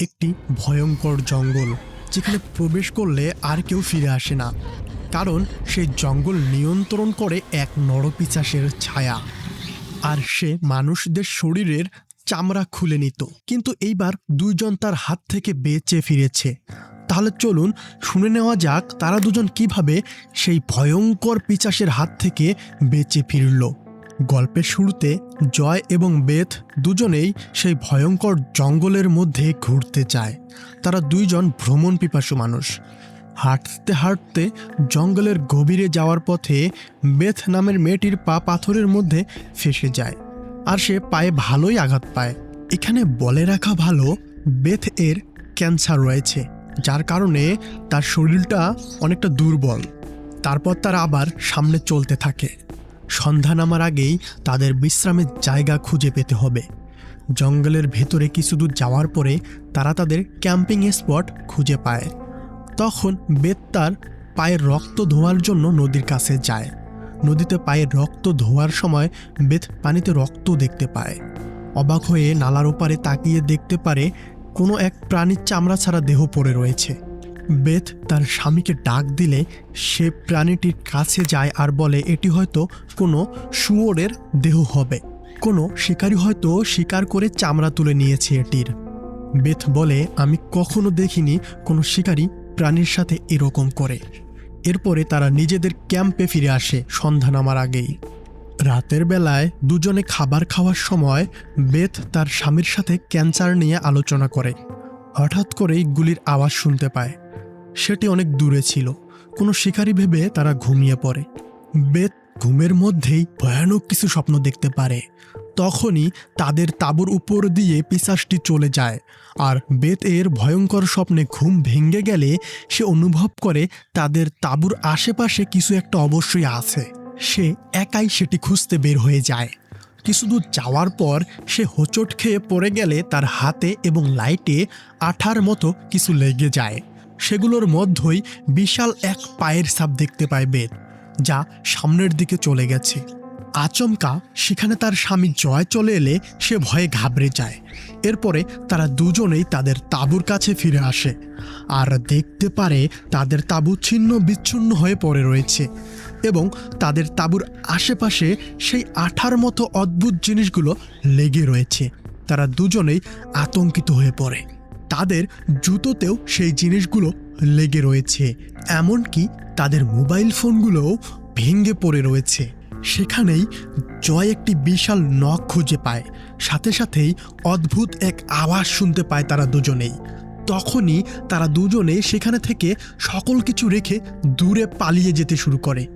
একটি ভয়ঙ্কর জঙ্গল যেখানে প্রবেশ করলে আর কেউ ফিরে আসে না। কারণ সেই জঙ্গল নিয়ন্ত্রণ করে এক নরপিচাসের ছায়া। আর সে মানুষদের শরীরের চামড়া খুলে নিত। কিন্তু এইবার দুইজন তার হাত থেকে বেঁচে ফিরেছে। তাহলে চলুন শুনে নেওয়া যাক তারা দুজন কীভাবে সেই ভয়ঙ্কর পিচাসের হাত থেকে বেঁচে ফিরল। গল্পের শুরুতে জয় এবং বেথ দুজনেই সেই ভয়ঙ্কর জঙ্গলের মধ্যে ঘুরতে চায়। তারা দুইজন ভ্রমণ পিপাসু মানুষ। হাঁটতে হাঁটতে জঙ্গলের গভীরে যাওয়ার পথে বেথ নামের মেয়েটির পা পাথরের মধ্যে ফেসে যায় আর সে পায়ে ভালোই আঘাত পায়। এখানে বলে রাখা ভালো, বেথ এর ক্যান্সার রয়েছে, যার কারণে তার শরীরটা অনেকটা দুর্বল। তারপর তারা আবার সামনে চলতে থাকে। সন্ধ্যা নামার আগেই তাদের বিশ্রামের জায়গা খুঁজে পেতে হবে। জঙ্গলের ভেতরে কিছু দূর যাওয়ার পরে তারা তাদের ক্যাম্পিং স্পট খুঁজে পায়। তখন বেত তার পায়ের রক্ত ধোয়ার জন্য নদীর কাছে যায়। নদীতে পায়ের রক্ত ধোয়ার সময় বেত পানিতে রক্ত দেখতে পায়। অবাক হয়ে নালার ওপারে তাকিয়ে দেখতে পারে কোনো এক প্রাণীর চামড়া ছাড়া দেহ পড়ে রয়েছে। বেথ তার স্বামীকে ডাক দিলে সে প্রাণীটির কাছে যায় আর বলে, এটি হয়তো কোনো শুয়োরের দেহ হবে। কোনো শিকারী হয়তো শিকার করে চামড়া তুলে নিয়েছে এটির। বেথ বলে, আমি কখনো দেখিনি কোনো শিকারী প্রাণীর সাথে এরকম করে। এরপরে তারা নিজেদের ক্যাম্পে ফিরে আসে সন্ধ্যা নামার আগেই। রাতের বেলায় দুজনে খাবার খাওয়ার সময় বেথ তার স্বামীর সাথে ক্যান্সার নিয়ে আলোচনা করে। হঠাৎ করেই গুলির আওয়াজ শুনতে পায়। সেটি অনেক দূরে ছিল। কোনো শিকারী ভেবে তারা ঘুমিয়ে পড়ে। বেত ঘুমের মধ্যেই ভয়ানক কিছু স্বপ্ন দেখতে পারে। তখনই তাদের তাঁবুর উপর দিয়ে পিসাসটি চলে যায় আর বেত এর ভয়ঙ্কর স্বপ্নে ঘুম ভেঙে গেলে সে অনুভব করে তাদের তাঁবুর আশেপাশে কিছু একটা অবশ্যই আছে। সে একাই সেটি খুঁজতে বের হয়ে যায়। কিছু দূর যাওয়ার পর সে হোঁচট খেয়ে পড়ে গেলে তার হাতে এবং লাইটে আঠার মতো কিছু লেগে যায়। সেগুলোর মধ্যেই বিশাল এক পায়ের ছাপ দেখতে পায় বেদ, যা সামনের দিকে চলে গেছে। আচমকা সেখানে তার স্বামী জয় চলে এলে সে ভয়ে ঘাবড়ে যায়। এরপরে তারা দুজনেই তাদের তাঁবুর কাছে ফিরে আসে আর দেখতে পারে তাদের তাঁবু ছিন্ন বিচ্ছিন্ন হয়ে পড়ে রয়েছে এবং তাদের তাঁবুর আশেপাশে সেই আঠার মতো অদ্ভুত জিনিসগুলো লেগে রয়েছে। তারা দুজনেই আতঙ্কিত হয়ে পড়ে। তাদের জুতোতেও সেই জিনিসগুলো লেগে রয়েছে, এমনকি তাদের মোবাইল ফোনগুলোও ভেঙে পড়ে রয়েছে। সেখানেই জয় একটি বিশাল নখ খুঁজে পায়, সাথে সাথেই অদ্ভুত এক আওয়াজ শুনতে পায় তারা দুজনেই। তখনই তারা দুজনে সেখানে থেকে সকল কিছু রেখে দূরে পালিয়ে যেতে শুরু করে।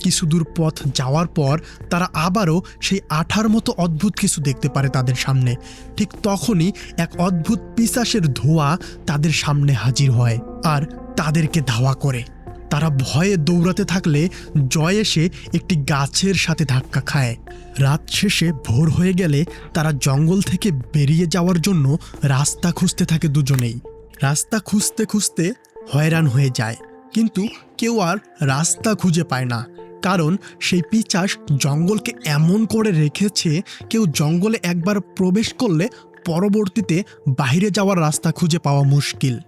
কিছু দূর পথ যাওয়ার পর তারা আবারও সেই আঠার মতো অদ্ভুত কিছু দেখতে পারে তাদের সামনে। ঠিক তখনই এক অদ্ভুত পিসাসের ধোঁয়া তাদের সামনে হাজির হয় আর তাদেরকে ধাওয়া করে। তারা ভয়ে দৌড়াতে থাকলে জয় এসে একটি গাছের সাথে ধাক্কা খায়। রাত শেষে ভোর হয়ে গেলে তারা জঙ্গল থেকে বেরিয়ে যাওয়ার জন্য রাস্তা খুঁজতে থাকে দুজনেই। রাস্তা খুঁজতে খুঁজতে হয়রান হয়ে যায়। কিন্তু কেউ আর রাস্তা খুঁজে পায় না। কারণ সেই পিচাস জঙ্গলকে এমন করে রেখেছে, কেউ জঙ্গলে একবার প্রবেশ করলে পরবর্তীতে বাইরে যাওয়ার রাস্তা খুঁজে পাওয়া মুশকিল।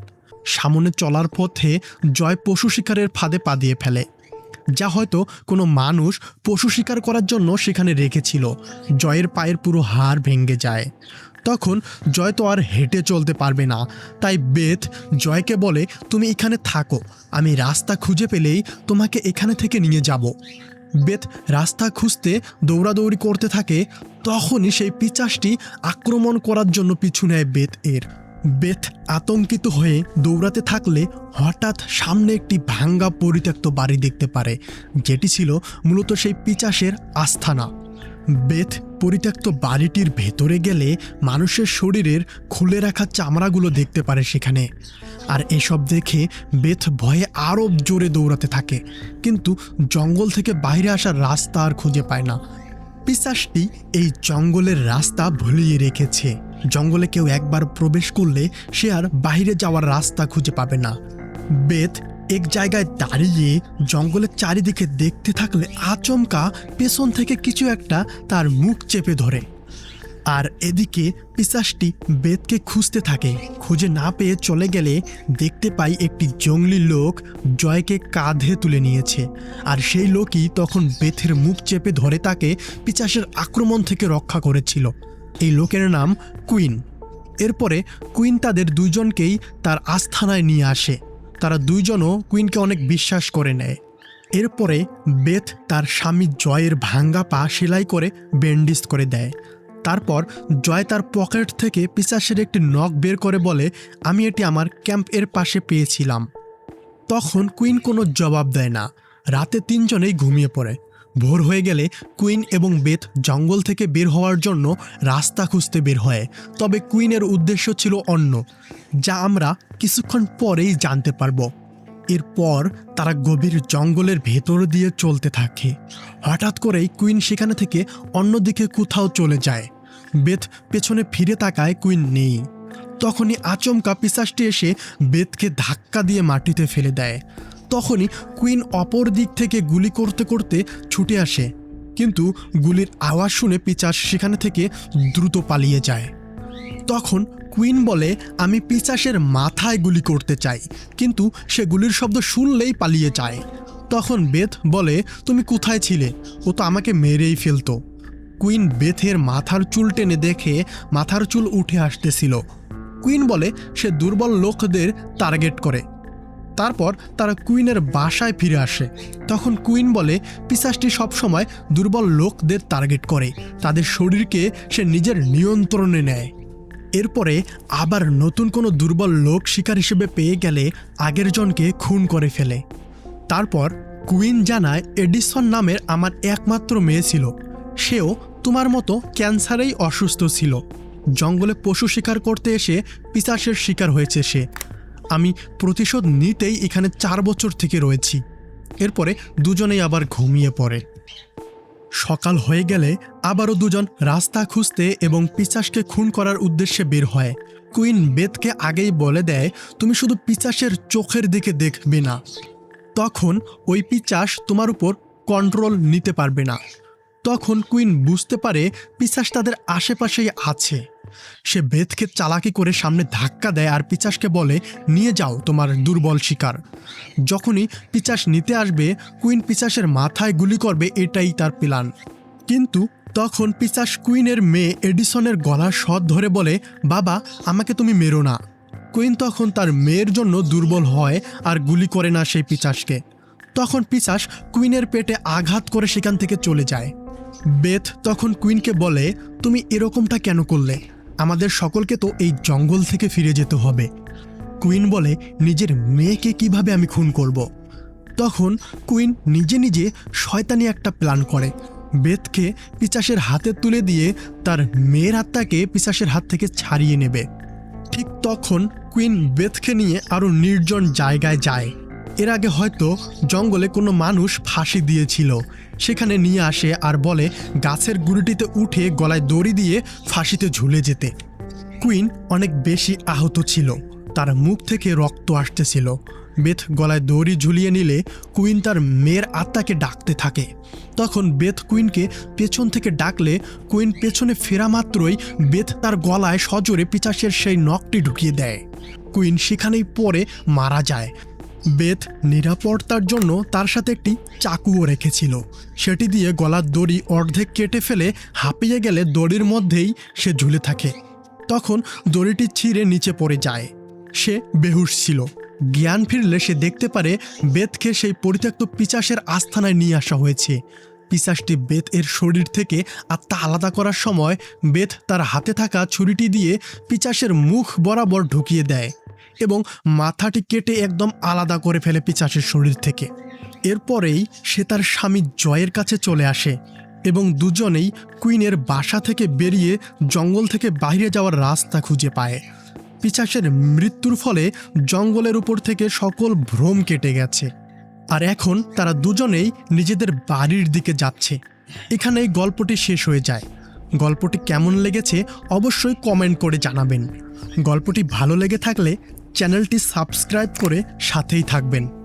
সামনে চলার পথে জয় পশু শিকারের ফাঁদে পা দিয়ে ফেলে। যা হয়তো কোনো মানুষ পশু শিকার করার জন্য সেখানে রেখেছিল। জয়ের পায়ের পুরো হাড় ভেঙে যায়। তখন জয় তো আর হেঁটে চলতে পারবে না। তাই বেথ জয়কে বলে, তুমি এখানে থাকো। আমি রাস্তা খুঁজে পেলেই তোমাকে এখানে থেকে নিয়ে যাব। বেথ রাস্তা খুঁজতে দৌড়াদৌড়ি করতে থাকে, তখনই সেই পিচাসটি আক্রমণ করার জন্য পিছু নেয় বেথ এর। বেথ আতঙ্কিত হয়ে দৌড়াতে থাকলে হঠাৎ সামনে একটি ভাঙ্গা পরিত্যক্ত বাড়ি দেখতে পারে, যেটি ছিল মূলত সেই পিচাসের আস্থানা। বেথ পরিত্যক্ত বাড়িটির ভেতরে গেলে মানুষের শরীরের খুলে রাখা চামড়াগুলো দেখতে পারে সেখানে। আর এসব দেখে বেথ ভয়ে আরও জোরে দৌড়াতে থাকে। কিন্তু জঙ্গল থেকে বাইরে আসার রাস্তা আর খুঁজে পায় না। পিসাসটি এই জঙ্গলের রাস্তা ভুলিয়ে রেখেছে। জঙ্গলে কেউ একবার প্রবেশ করলে সে আর বাইরে যাওয়ার রাস্তা খুঁজে পাবে না। বেথ এক জায়গায় দাঁড়িয়ে জঙ্গলের চারিদিকে দেখতে থাকলে আচমকা পেছন থেকে কিছু একটা তার মুখ চেপে ধরে। আর এদিকে পিসাসটি বেদকে খুঁজতে থাকে। খুঁজে না পেয়ে চলে গেলে দেখতে পাই একটি জঙ্গলি লোক জয়কে কাঁধে তুলে নিয়েছে। আর সেই লোকই তখন বেথের মুখ চেপে ধরে তাকে পিচাসের আক্রমণ থেকে রক্ষা করেছিল। এই লোকের নাম কুইন। এরপরে কুইন তাদের দুজনকেই তার আস্থানায় নিয়ে আসে। তারা দুইজনও কুইনকে অনেক বিশ্বাস করে নেয়। এরপরে বেথ তার স্বামী জয়ের ভাঙ্গা পা সেলাই করে ব্যান্ডিজ করে দেয়। তারপর জয় তার পকেট থেকে পিসাসের একটি নখ বের করে বলে, আমি এটি আমার ক্যাম্প এর পাশে পেয়েছিলাম। তখন কুইন কোনো জবাব দেয় না। রাতে তিনজনেই ঘুমিয়ে পড়ে। ভোর হয়ে গেলে কুইন এবং বেথ জঙ্গল থেকে বের হওয়ার জন্য রাস্তা খুঁজতে বের হয়। তবে কুইনের উদ্দেশ্য ছিল অন্য, যা আমরা কিছুক্ষণ পরেই জানতে পারব। এরপর তারা গভীর জঙ্গলের ভেতর দিয়ে চলতে থাকে। হঠাৎ করেই কুইন সেখানে থেকে অন্যদিকে কোথাও চলে যায়। বেথ পেছনে ফিরে তাকায় কুইন নেই। তখনই আচমকা পিসাসটি এসে বেথকে ধাক্কা দিয়ে মাটিতে ফেলে দেয়। তখনই কুইন অপর দিক থেকে গুলি করতে করতে ছুটে আসে। কিন্তু গুলির আওয়াজ শুনে পিচাস সেখানে থেকে দ্রুত পালিয়ে যায়। তখন কুইন বলে, আমি পিচাসের মাথায় গুলি করতে চাই। কিন্তু সে গুলির শব্দ শুনলেই পালিয়ে যায়। তখন বেথ বলে, তুমি কোথায় ছিলে? ও তো আমাকে মেরেই ফেলতো। কুইন বেথের মাথার চুল টেনে দেখে মাথার চুল উঠে আসতেছিল। কুইন বলে, সে দুর্বল লোকদের টার্গেট করে। তারপর তারা কুইনের বাসায় ফিরে আসে। তখন কুইন বলে, পিসাসটি সবসময় দুর্বল লোকদের টার্গেট করে। তাদের শরীরকে সে নিজের নিয়ন্ত্রণে নেয়। এরপরে আবার নতুন কোনো দুর্বল লোক শিকার হিসেবে পেয়ে গেলে আগের জনকে খুন করে ফেলে। তারপর কুইন জানায়, এডিসন নামের আমার একমাত্র মেয়ে ছিল। সেও তোমার মতো ক্যান্সারেই অসুস্থ ছিল। জঙ্গলে পশু শিকার করতে এসে পিসাসের শিকার হয়েছে সে। আমি প্রতিশোধ নিতেই এখানে চার বছর থেকে রয়েছি। এরপরে দুজনেই আবার ঘুমিয়ে পড়ে। সকাল হয়ে গেলে আবারও দুজন রাস্তা খুঁজতে এবং পিচাসকে খুন করার উদ্দেশ্যে বের হয়। কুইন বেদকে আগেই বলে দেয়, তুমি শুধু পিচাসের চোখের দিকে দেখবে না। তখন ওই পিচাস তোমার উপর কন্ট্রোল নিতে পারবে না। তখন কুইন বুঝতে পারে পিচাস তাদের আশেপাশেই আছে। সে বেদকে চালাকি করে সামনে ধাক্কা দেয় আর পিচাসকে বলে, নিয়ে যাও তোমার দুর্বল শিকার। যখনই পিচাস নিতে আসবে, কুইন পিচাসের মাথায় গুলি করবে, এটাই তার প্ল্যান। কিন্তু তখন পিচাস কুইনের মেয়ে এডিসনের গলার শট ধরে বলে, বাবা, আমাকে তুমি মেরো না। কুইন তখন তার মেয়ের জন্য দুর্বল হয় আর গুলি করে না সেই পিচাসকে তখন পিচাস কুইনের পেটে আঘাত করে সেখান থেকে চলে যায়। বেথ তখন কুইনকে বলে, তুমি এরকমটা কেন করলে? আমাদের সকলকে তো এই জঙ্গল থেকে ফিরে যেতে হবে। কুইন বলে, নিজের মেয়েকে কীভাবে আমি খুন করব। তখন কুইন নিজে নিজে শয়তানি একটা প্ল্যান করে। বেথকে পিচাসের হাতে তুলে দিয়ে তার মেয়ের আত্মাকে পিচাসের হাত থেকে ছাড়িয়ে নেবে। ঠিক তখন কুইন বেথকে নিয়ে আরও নির্জন জায়গায় যায়। এর আগে হয়তো জঙ্গলে কোনো মানুষ ফাঁসি দিয়েছিল। সেখানে নিয়ে আসে আর বলে, গাছের গুড়িটিতে উঠে গলায় দড়ি দিয়ে ফাঁসিতে ঝুলে যেতে। কুইন অনেক বেশি আহত ছিল। তার মুখ থেকে রক্ত আসতেছিল। বেথ গলায় দড়ি ঝুলিয়ে নিলে কুইন তার মেয়ের আত্মাকে ডাকতে থাকে। তখন বেথ কুইনকে পেছন থেকে ডাকলে কুইন পেছনে ফেরা মাত্রই বেথ তার গলায় সজোরে পিচাসের সেই নখটি ঢুকিয়ে দেয়। কুইন সেখানেই পরে মারা যায়। বেথ নিরাপত্তার জন্য তার সাথে একটি চাকুও রেখেছিল। সেটি দিয়ে গলার দড়ি অর্ধেক কেটে ফেলে হাঁপিয়ে গেলে দড়ির মধ্যেই সে ঝুলে থাকে। তখন দড়িটি ছিঁড়ে নিচে পড়ে যায়। সে বেহুশ ছিল। জ্ঞান ফিরলে সে দেখতে পারে বেথকে সেই পরিত্যক্ত পিচাসের আস্থানায় নিয়ে আসা হয়েছে। পিচাসটি বেত এর শরীর থেকে আত্মা আলাদা করার সময় বেথ তার হাতে থাকা ছুরিটি দিয়ে পিচাসের মুখ বরাবর ঢুকিয়ে দেয়। এবং মাথাটি কেটে একদম আলাদা করে ফেলে পিচাসের শরীর থেকে। এরপরেই সে তার স্বামী জয়ের কাছে চলে আসে এবং দুজনেই কুইনের বাসা থেকে বেরিয়ে জঙ্গল থেকে বাইরে যাওয়ার রাস্তা খুঁজে পায়। পিচাসের মৃত্যুর ফলে জঙ্গলের উপর থেকে সকল ভ্রম কেটে গেছে। আর এখন তারা দুজনেই নিজেদের বাড়ির দিকে যাচ্ছে। এখানেই গল্পটি শেষ হয়ে যায়। গল্পটি কেমন লেগেছে অবশ্যই কমেন্ট করে জানাবেন। গল্পটি ভালো লেগে থাকলে চ্যানেলটি সাবস্ক্রাইব করে সাথেই থাকবেন।